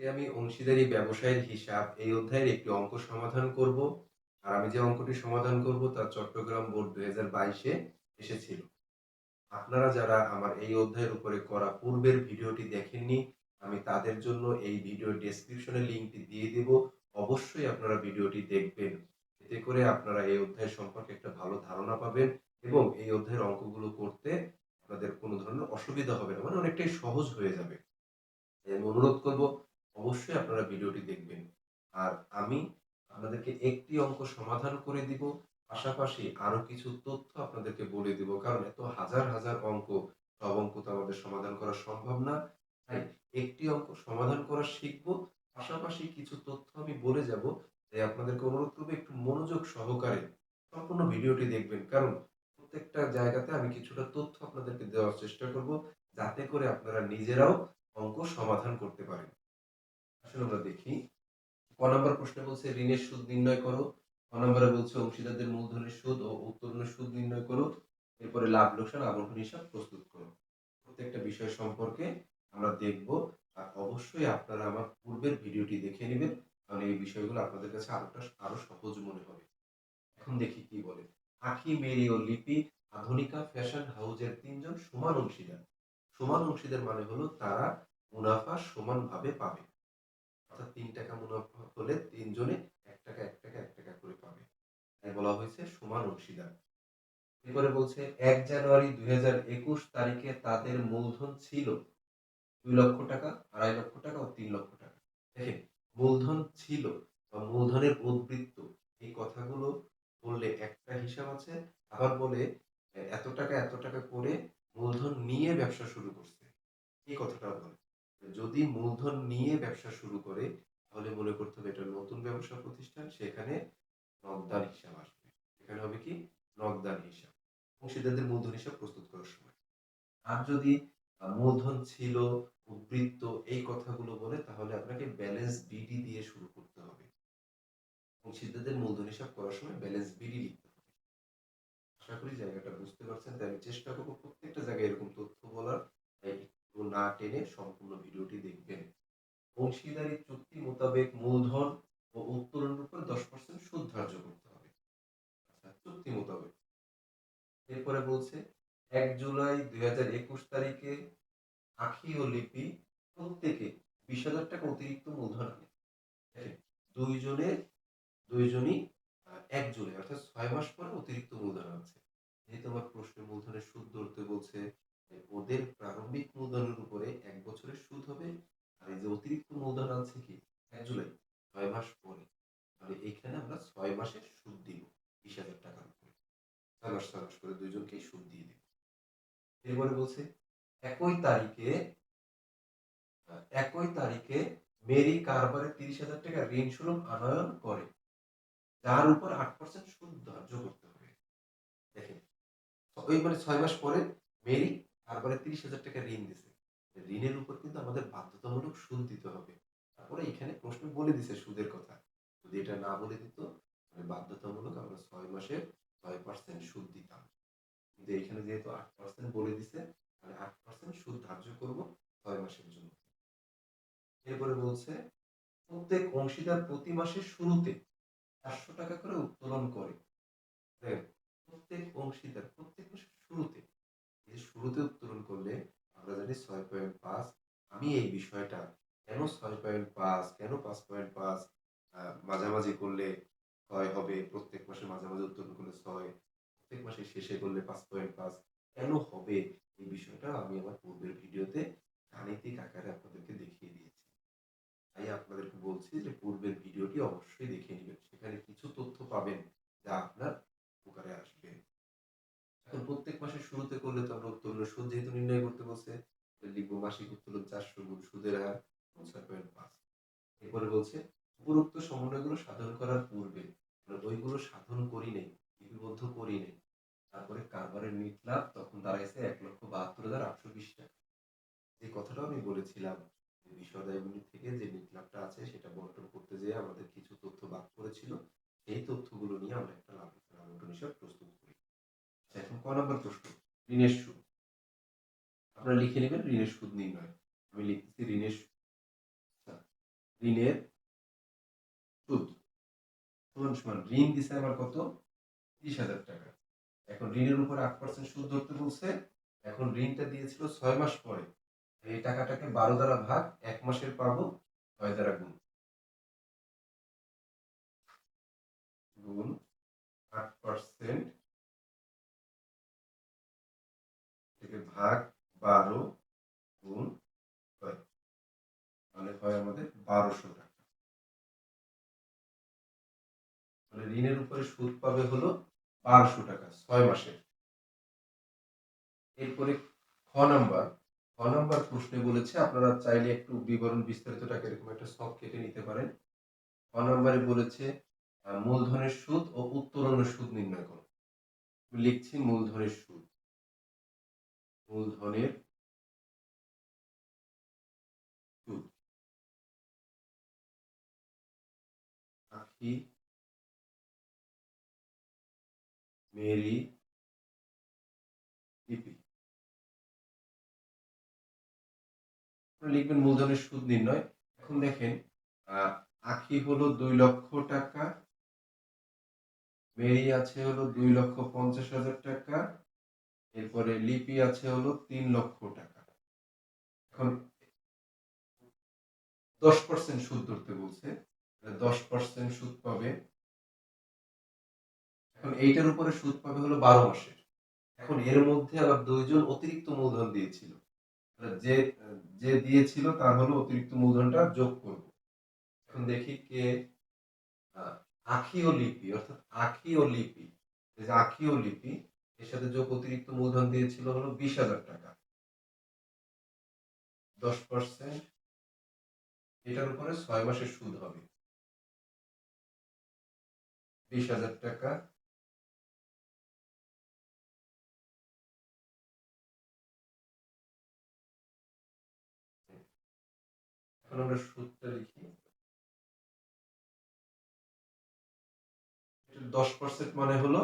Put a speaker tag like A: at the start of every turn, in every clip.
A: আমি অংশীদারি ব্যবসায়ের হিসাব এই অধ্যায়ের একটি অঙ্ক সমাধান করব। আর আমি যে অঙ্কটি সমাধান করব তা চট্টগ্রাম বোর্ড দুই হাজার বাইশে এসেছিল। আপনারা যারা আমার এই অধ্যায়ের উপরে করা পূর্বের ভিডিওটি দেখেননি, আমি তাদের জন্য এই ভিডিও ডেসক্রিপশনে লিঙ্কটি দিয়ে দেব। অবশ্যই আপনারা ভিডিওটি দেখবেন। এতে করে আপনারা এই অধ্যায় সম্পর্কে একটা ভালো ধারণা পাবেন এবং এই অধ্যায়ের অঙ্কগুলো করতে আপনাদের কোনো ধরনের অসুবিধা হবে না মানে অনেকটাই সহজ হয়ে যাবে। আমি অনুরোধ করব অবশ্যই আপনারা ভিডিওটি দেখবেন। আর আমি আপনাদেরকে একটি অঙ্ক সমাধান করে দিব, পাশাপাশি আরও কিছু তথ্য আপনাদেরকে বলে দিব, কারণ এত হাজার হাজার অঙ্ক, সব অঙ্ক তো আমাদের সমাধান করা সম্ভব না। তাই একটি অঙ্ক সমাধান করা শিখব, পাশাপাশি কিছু তথ্য আমি বলে যাব। তাই আপনাদেরকে অনুরোধ করব একটু মনোযোগ সহকারে সম্পূর্ণ ভিডিওটি দেখবেন, কারণ প্রত্যেকটা জায়গাতে আমি কিছুটা তথ্য আপনাদেরকে দেওয়ার চেষ্টা করব, যাতে করে আপনারা নিজেরাও অঙ্ক সমাধান করতে পারেন। আসলে আমরা দেখি। ক নম্বর প্রশ্নে বলছে, ঋণের সুদ নির্ণয় করো। ক নম্বরে বলছে, অংশীদারদের মূলধনের সুদ ও উত্তোলনের সুদ নির্ণয় করো। এরপরে লাভ, লোকসান আবন্টন হিসাব প্রস্তুত করো। প্রত্যেকটা বিষয় সম্পর্কে আমরা দেখব। আর অবশ্যই আপনারা আমার পূর্বের ভিডিওটি দেখে নেবেন। কারণ এই বিষয়গুলো আপনাদের কাছে আরোটা, আরও সহজ মনে হবে। এখন দেখি কি বলে। আখি, মেরি ও লিপি, আধুনিকা ফ্যাশন হাউজের তিনজন সমান অংশীদার। সমান অংশীদার মানে হলো তারা মুনাফা সমানভাবে পাবে। অর্থাৎ তিন টাকা মুনাফা হলে তিনজনে এক টাকা এক টাকা এক টাকা করে পাবে। তাই বলা হয়েছে সমান অংশীদার। এরপরে বলছে, এক জানুয়ারি দুই তারিখে তাদের মূলধন ছিল দুই লক্ষ টাকা, আড়াই লক্ষ টাকা ও তিন লক্ষ টাকা। দেখেন, মূলধন ছিল বা মূলধনের উদ্বৃত্ত। এই কথাগুলো বললে একটা হিসাব আছে, আবার বলে, এত টাকা এত টাকা করে মূলধন নিয়ে ব্যবসা শুরু করছে। এই কথাটা বলে। যদি মূলধন নিয়ে ব্যবসা শুরু করে, তাহলে মনে করতে হবে এটা নতুন ব্যবসা প্রতিষ্ঠান, সেখানে নগদান হিসাব আসবে। এখানে হবে কি? নগদান হিসাব। অংশীদারদের মূলধন হিসাব প্রস্তুত করার সময়। আর যদি মূলধন ছিল, উদ্বৃত্ত, এই কথাগুলো বলে, তাহলে আপনাকে ব্যালেন্স বিডি দিয়ে শুরু করতে হবে। অংশীদারদের মূলধন হিসাব করার সময় ব্যালেন্স বিডি লিখতে হবে। আশা করি জায়গাটা বুঝতে পারছেন, তাই আমি চেষ্টা করব প্রত্যেকটা জায়গায় এরকম তথ্য বলার। একটু না টেনে সম্পূর্ণ ভিডিওটি দেখবেন। অংশীদারি চুক্তি মোতাবেক মূলধন ও উত্তোলনের উপর দশ পার্সেন্ট সুদ ধার্য করতে হবে। আচ্ছা চুক্তি মোতাবেক। এরপরে বলছে, এক জুলাই দুই হাজার একুশ তারিখে আখি ও লিপি প্রত্যেকে বিশ হাজার টাকা অতিরিক্ত মূলধন আনে। দুইজনের দুইজনই এক জুলাই, অর্থাৎ ছয় মাস পরে অতিরিক্ত মূলধন আছে যেহেতু আমার প্রশ্নে মূলধনের সুদ ধরতে বলছে ওদের প্রারম্ভিক মূলধনের উপরে এক বছরের সুদ হবে, আর এই যে অতিরিক্ত মূলধন আছে কি? এক জুলাই, ছয় মাস পরে। তাহলে এখানে আমরা ছয় মাসের সুদ দিব, বিশ হাজার টাকার উপরে। ছয় মাস ছয় মাস করে দুইজনকেই সুদ দিয়ে দিব। এরপরে বলছে, একই তারিখে একই তারিখে মেরি কারবারে তিরিশ হাজার টাকা ঋণ সুলভ আনয়ন করে। যার উপর আট পার্সেন্ট সুদ ধার্য করতে হবে। দেখেন ওই মানে ছয় মাস পরে মেরি কারবারে তিরিশ হাজার টাকা ঋণ দিছে। ঋণের উপর কিন্তু আমাদের বাধ্যতামূলক সুদ দিতে হবে। তারপরে এখানে প্রশ্ন বলে দিছে সুদের কথা। যদি এটা না বলে দিত বাধ্যতামূলক আমরা ছয় মাসে ছয় পার্সেন্ট সুদ দিতাম। কিন্তু এখানে যেহেতু আট পার্সেন্ট বলে দিছে, তাহলে আট পার্সেন্ট সুদ ধার্য করব ছয় মাসের জন্য। এরপরে বলছে, প্রত্যেক অংশীদার প্রতি মাসের শুরুতে চারশো টাকা করে উত্তোলন করে। প্রত্যেক অংশীদার প্রত্যেক মাসের শুরুতে শুরুতে উত্তোলন করলে আমরা জানি ছয় পয়েন্ট পাঁচ আমি এই বিষয়টা কেন ছয় পয়েন্ট পাঁচ কেন পাঁচ পয়েন্ট পাঁচ মাঝামাঝি করলে ছয় হবে প্রত্যেক মাসে মাঝামাঝি উত্তোলন করলে ছয় প্রত্যেক মাসে পয়েন্ট পাঁচ কেন হবে এই বিষয়টা আমি আমার পূর্বের ভিডিওতে গাণিতিক আকারে আপনাদেরকে দেখিয়ে দিয়েছি। তাই আপনাদেরকে বলছি যে পূর্বের ভিডিওটি অবশ্যই দেখে নেবেন। সেখানে কিছু তথ্য পাবেন যা আপনার উপকারে আসবে। এখন প্রত্যেক মাসের শুরুতে করলে তো আমরা উত্তোলনের সুদ যেহেতু নির্ণয় করতে বলছে লিখব মাসিক উত্তোলন চারশো গুণ সুদের হার পঞ্চাশ পয়েন্ট পাঁচ। এরপরে বলছে, উপরোক্ত সমন্বয়গুলো সাধন করার পূর্বে আমরা ওইগুলো সাধন করি নেই লিপিবদ্ধ করি নেই তারপরে কারবারের নিট লাভ তখন দাঁড়াইছে এক লক্ষ বাহাত্তর হাজার আটশো বিশ টাকা যে কথাটা আমি বলেছিলাম বিষয়দায় থেকে যে লাভটা আছে সেটা বন্টন করতে যেয়ে আমাদের কিছু তথ্য বাদ পড়েছিল সেই তথ্যগুলো নিয়ে আমরা একটা লাভ হিসাব প্রস্তুত করি। এখন ক নম্বর প্রশ্ন? ঋণের সুদ। আপনারা লিখে নেবেন ঋণের সুদ নির্ণয়। আমি লিখতেছি ঋণের আচ্ছা, ঋণের সুদ। সমান সমান ঋণ দিছে আমার কত? ত্রিশ হাজার টাকা। এখন ঋণের উপর আট পার্সেন্ট সুদ ধরতে বলছে। এখন ঋণটা দিয়েছিল ছয় মাস পরে। এই টাকাটাকে বারো দ্বারা ভাগ এক মাসের পাবো ছয় দ্বারা গুণ। গুণ আট পার্সেন্ট থেকে ভাগ বারো গুণ ছয়। মানে হয় আমাদের বারোশো টাকা। মানে ঋণের উপরে সুদ পাবে হলো বারোশো টাকা, ছয় মাসে এরপরে খ নাম্বার খ নাম্বার প্রশ্নে বলেছে, আপনারা চাইলে একটু বিবরণ বিস্তারিত টাকা এরকম একটা সব কেটে নিতে পারেন। খ নাম্বারে বলেছে মূলধনের সুদ ও উত্তোলনের সুদ নির্ণয় করো। লিখছি মূলধনের সুদ। মূলধনের সুদ। আখি, মেরি লিখবেন মূলধনের সুদ নির্ণয়। এখন দেখেন আখি হলো দুই লক্ষ টাকা মেরি আছে হলো দুই লক্ষ পঞ্চাশ হাজার টাকা, এরপরে লিপি আছে হলো তিন লক্ষ টাকা। এখন দশ পার্সেন্ট সুদ ধরতে বলছে দশ পার্সেন্ট সুদ পাবে। এখন এইটার উপরে সুদ পাবে হলো বারো মাসের। এখন এর মধ্যে আবার দুইজন অতিরিক্ত মূলধন দিয়েছিল। যে যে দিয়েছিল তার হলো অতিরিক্ত মূলধনটা যোগ করব। এখন দেখি কে আখি ও লিপি, অর্থাৎ আখি ও লিপি যে আখি ও লিপি, এর সাথে যোগ অতিরিক্ত মূলধন দিয়েছিল হলো বিশ হাজার টাকা। দশ পার্সেন্ট, এটার উপরে ছয় মাসের সুদ হবে। বিশ হাজার টাকা এখন আমরা সুদটা লিখি। দশ পার্সেন্ট মানে হলো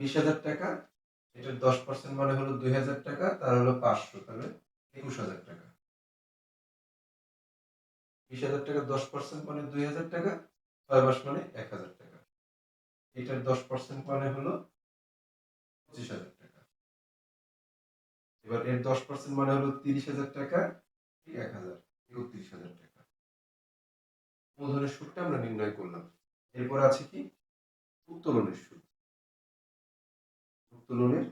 A: বিশ হাজার টাকা দশ পার্সেন্ট মানে হলো দুই হাজার টাকা, তার হলো পাঁচশো, তাহলে একুশ হাজার টাকা। বিশ হাজার টাকা দশ পার্সেন্ট মানে দুই হাজার টাকা, ছয় মাস মানে এক হাজার টাকা। এটার দশ পার্সেন্ট মানে হলো পঁচিশ হাজার টাকা। এবার এর দশ পার্সেন্ট মানে হলো তিরিশ হাজার টাকা এক হাজার, একত্রিশ হাজার টাকা। মূলধনের সুদটা আমরা নির্ণয় করলাম। এরপর আছে কি? উত্তোলনের সুদ। উত্তোলনের।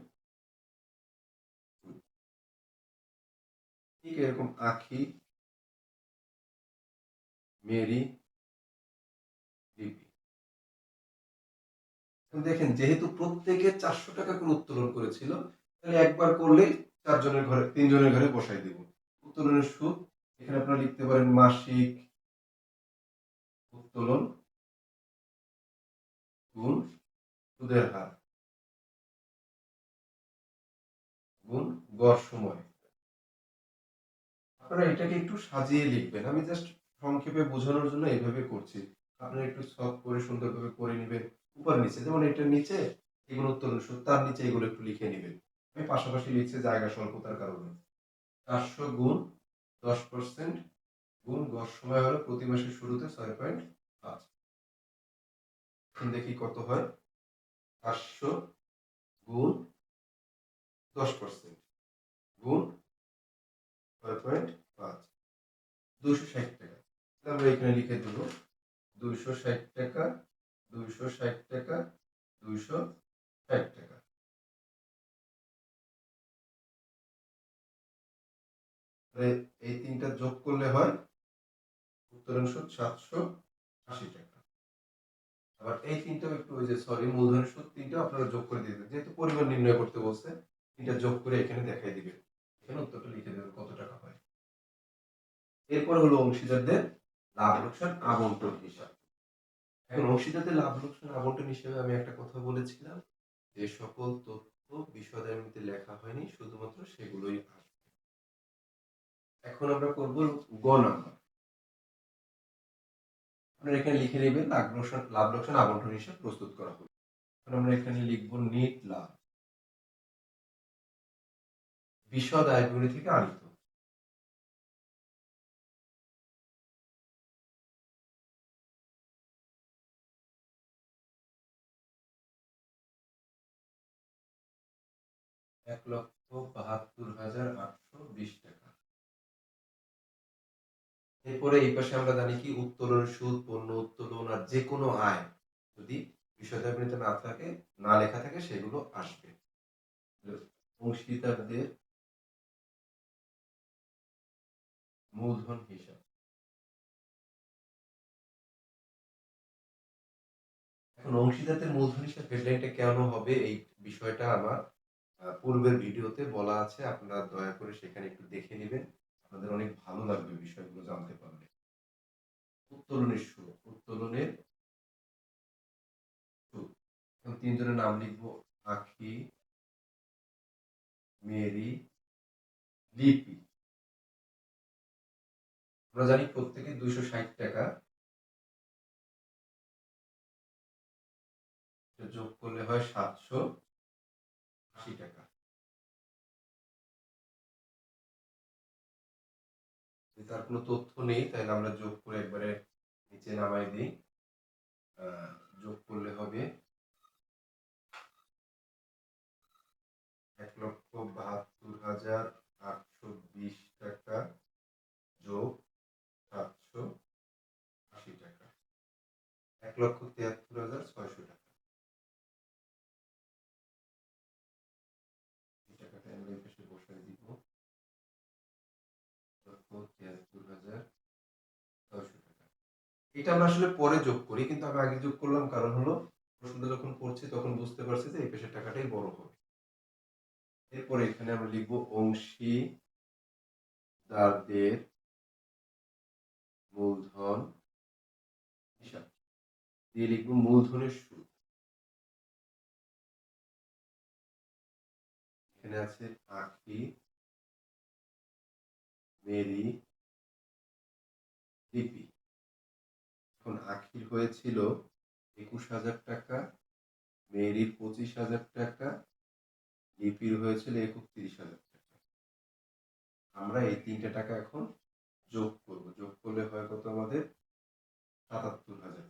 A: ঠিক এরকম আখি, মেরি লিপি দেখেন, যেহেতু প্রত্যেকে চারশো টাকা করে উত্তোলন করেছিল, তাহলে একবার করলে চারজনের ঘরে, তিনজনের ঘরে বসাই দেব। উত্তোলনের সুদ। এখানে আপনারা লিখতে পারেন মাসিক উত্তোলন গুণ সুদের হার। গুণ গড় সময়। আপনারা এটাকে একটু সাজিয়ে লিখবেন। আমি জাস্ট সংক্ষেপে বোঝানোর জন্য এইভাবে করছি। আপনারা একটু সলভ করে সুন্দরভাবে করে নেবেন উপর নিচে। যেমন এটার নিচে, এগুলো উত্তোলন সুদ। তার নিচে এগুলো একটু লিখে নেবেন। আমি পাশাপাশি লিখছি জায়গা স্বল্পতার কারণে। চারশো গুণ দশ পার্সেন্ট গুণ গড় সময় হলো প্রতি মাসের শুরুতে ছয় পয়েন্ট পাঁচ। দেখি কত হয়। পাঁচশো গুণ দশ পার্সেন্ট গুণ ছয় পয়েন্ট পাঁচ। দুইশো ষাট টাকা। আমরা এখানে লিখে দেব দুইশো ষাট টাকা, দুইশো ষাট টাকা, দুইশো ষাট টাকা। এই তিনটা যোগ করলে হয় উত্তরাংশ সাতশো আশি টাকা। আবার এই তিনটা একটু ওই যে সরি মূলধনের সুদ তিনটা আপনারা যোগ করে দিবেন। যেহেতু পরিমাণ নির্ণয় করতে বলছে, তিনটা যোগ করে এখানে দেখাই দিবেন এখানে উত্তরটা লিখে দেবেন কত টাকা হয়। এরপর হলো অংশীদারদের লাভ লোকসান আবন্টন হিসাব। এখন অংশীদারদের লাভ লোকসান আবন্টন হিসেবে আমি একটা কথা বলেছিলাম, যে সকল তথ্য বিশদায়নিতে লেখা হয়নি, শুধুমাত্র সেগুলোই এখন আমরা করব গ নম্বর। আপনারা এখানে লিখে নেবেন আগ্রসন, লাভ লক্ষণ আবন্টন হিসাবে প্রস্তুত করা হলো। আমরা এখানে লিখব নেট লাভ। বিশদ আয়গুলি থেকে আনিত। এক লক্ষ বাহাত্তর হাজার আটশো বিশ টাকা। এরপরে এই পাশে আমরা জানি কি উত্তোলন সুদ, পণ্য, উত্তোলন আর যে কোনো আয় যদি বিষয়দাবিনীতে না থাকে, না লেখা থাকে, সেগুলো আসবে। অংশীদারদের মূলধন হিসাব। এখন অংশীদারদের মূলধন হিসাব হেডলাইনটা কেন হবে, এই বিষয়টা আমার পূর্বের ভিডিওতে বলা আছে, আপনারা দয়া করে সেখানে একটু দেখে নেবেন। আপনাদের অনেক ভালো লাগবে বিষয়গুলো জানতে পারলে। উত্তোলনের সুদ উত্তোলনের তিনজনের নাম লিখব, আখি, মেরি, লিপি। আমরা জানি প্রত্যেকে দুইশো ষাট টাকা যোগ করলে হয় সাতশো আশি টাকা। তার কোনো তথ্য নেই, তাহলে আমরা যোগ করে একবারে নিচে নামাই দিই। যোগ করলে হবে এক লক্ষ বাহাত্তর হাজার আটশো বিশ টাকা যোগ সাতশো আশি টাকা এক লক্ষ তিয়াত্তর হাজার ছয়শো টাকা এই টাকাটা আমরা এই পাশে বসাই দিব লক্ষ তিয়াত্তর হাজার ছয়শো টাকা এটা আমরা আসলে পরে যোগ করি, কিন্তু আমি আগে যোগ করলাম কারণ হলো প্রশ্নটা যখন পড়ছি তখন বুঝতে পারছি যে এই পেশের টাকাটাই বড় হবে। এরপরে এখানে আমরা লিখব অংশীদারদের মূলধন হিসাব। দিয়ে লিখব মূলধনের সুদ। এখানে আছে আখি মেরি, লিপি। এখন আখির হয়েছিল একুশ হাজার টাকা মেয়েরির পঁচিশ হাজার টাকা, লিপির হয়েছিল একত্রিশ হাজার টাকা। আমরা এই তিনটে টাকা এখন যোগ করব। যোগ করলে হয় কত আমাদের? সাতাত্তর হাজার।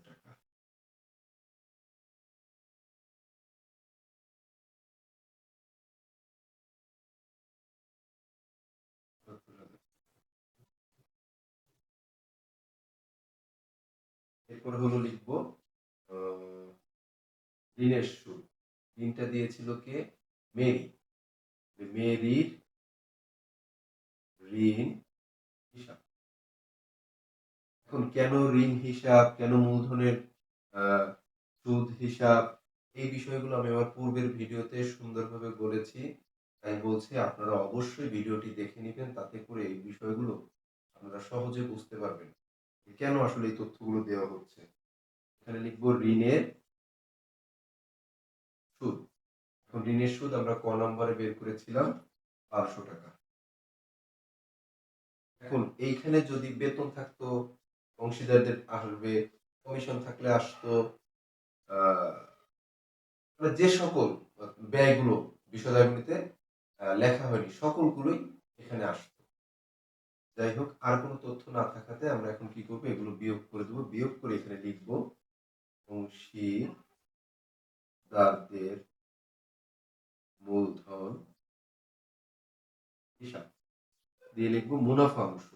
A: এরপর হলো লিখব ঋণের সুদ ঋণটা দিয়েছিল কে? মেরি। মেরির ঋণ হিসাব। এখন কেন ঋণ হিসাব, কেন মূলধনের সুদ হিসাব, এই বিষয়গুলো আমি আমার পূর্বের ভিডিওতে সুন্দরভাবে বলেছি। তাই বলছি, আপনারা অবশ্যই ভিডিওটি দেখে নেবেন, তাতে করে এই বিষয়গুলো আপনারা সহজে বুঝতে পারবেন। কেন আসলে এই তথ্যগুলো দেওয়া হচ্ছে? এখানে লিখব ঋণের সুদ। এখন ঋণের সুদ আমরা ক নম্বরে বের করেছিলাম? বারোশো টাকা। এখন এইখানে যদি বেতন থাকতো, অংশীদারদের আসবে, কমিশন থাকলে আসতো মানে যে সকল ব্যয়গুলো বিষয়গুলিতে লেখা হয়নি, সকলগুলোই এখানে আসতো। যাই হোক, আর কোনো তথ্য না থাকাতে আমরা এখন কি করব? এগুলো বিয়োগ করে দেবো। বিয়োগ করে এখানে লিখব অংশীদারদের মূলধন হিসাব। দিয়ে লিখব মুনাফাংশ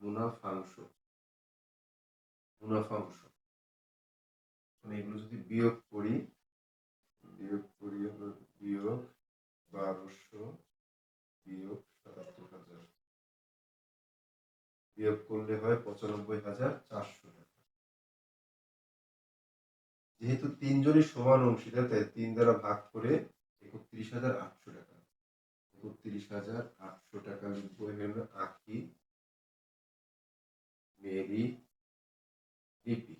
A: মুনাফাংশ মুনাফাংশ মানে এগুলো যদি বিয়োগ করি বিয়োগ করি হলো বিয়োগ বারোশো, বিয়োগ সাতাত্তর হাজার। বিয়োগ করলে হয় পঁচানব্বই হাজার চারশো টাকা। যেহেতু তিনজনই সমান অংশীদার, তাই তিন দ্বারা ভাগ করে একত্রিশ হাজার আটশো টাকা। একত্রিশ হাজার আটশো টাকা লিখব এখানে আঁকি, মেরি, লিপি।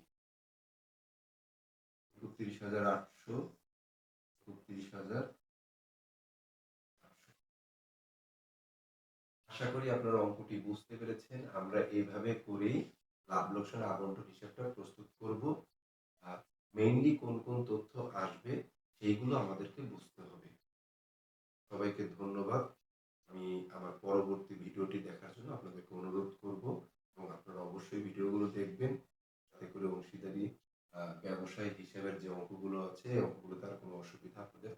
A: একত্রিশ হাজার আটশো, একত্রিশ হাজার আশা করি আপনারা অঙ্কটি বুঝতে পেরেছেন। আমরা এইভাবে করেই লাভ লোকসান আবন্টন হিসাবটা প্রস্তুত করব। আর মেইনলি কোন কোন তথ্য আসবে সেইগুলো আমাদেরকে বুঝতে হবে। সবাইকে ধন্যবাদ। আমি আমার পরবর্তী ভিডিওটি দেখার জন্য আপনাদেরকে অনুরোধ করব এবং আপনারা অবশ্যই ভিডিওগুলো দেখবেন। যাতে করে অংশীদারি আহ, ব্যবসায়ী হিসাবের যে অঙ্কগুলো আছে অঙ্কগুলো তার কোনো অসুবিধা আপনাদের